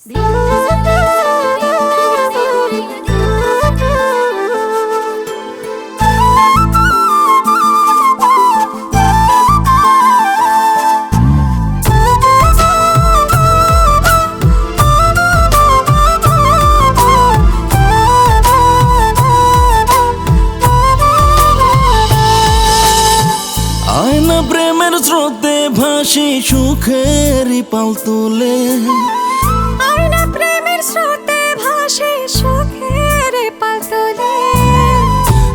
আয়না প্রেমের স্রোতে ভাসি সুখেরই পাল তুলে। আয়না প্রেমের স্রোতে ভাসে সুখের পাতলে।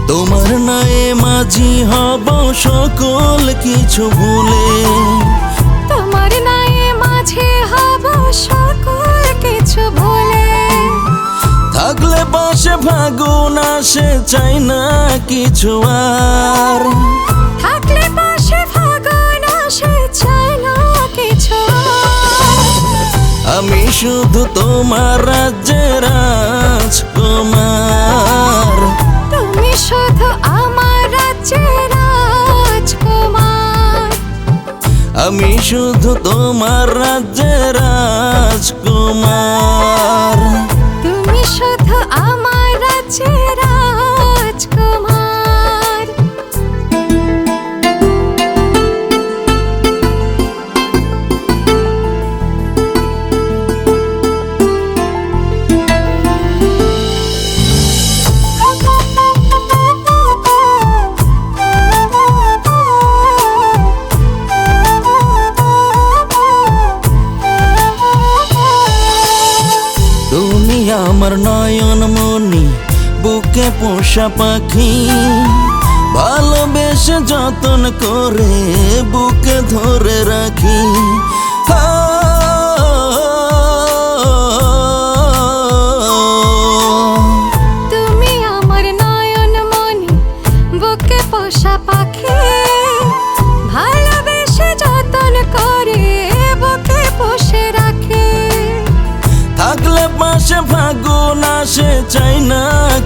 তোমার নায়ে মাঝি হব সকল কিছু ভুলে। তোমার নায়ে মাঝে হব সকল কিছু ভুলে। থাকলে পাশে ফাগুন আসে চাই না কিছু আর। থাকলে শুধু তোমার রাজ্যের রাজকুমার। তুমি শুধু আমার রাজ্যের রাজকুমার। আমি শুধু তোমার রাজ্যের রাজকুমার। আমার নয়ন মনি বুকে পোষা পাখি। ভালোবেসে যতন করে বুকে ধরে রাখি।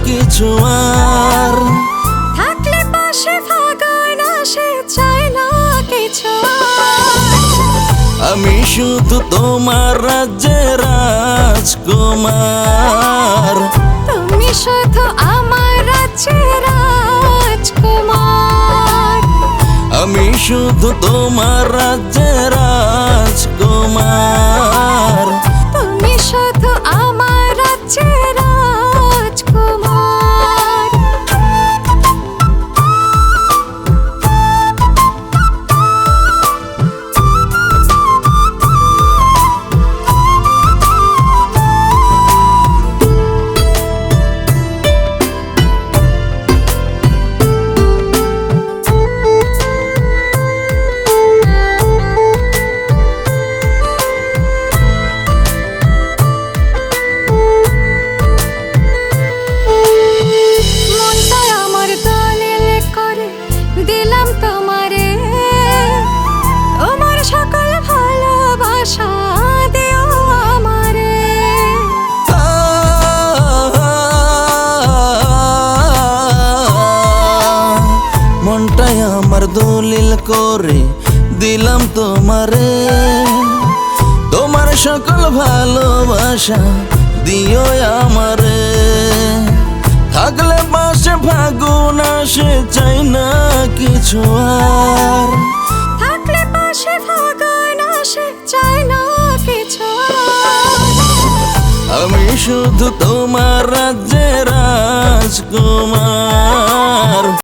কিছু আর থাকলে পাশে ফাগুন আসে চাই না কিছু। আমি শুধু তোমার রাজ্যের রাজকুমার। তুমি শুধু আমার রাজ্যের রাজকুমার। আমি শুধু তোমার রাজ্যের রাজকুমার আমার দলিল করে দিলাম তোমারে। তোমার সকল ভালোবাসা দিও আমারে। থাকলে পাশে ফাগুন আসে চাই না কিছু আর। থাকলে পাশে ফাগুন আসে চাই না কিছু আমি শুধু তোমার রাজ্যের রাজকুমার।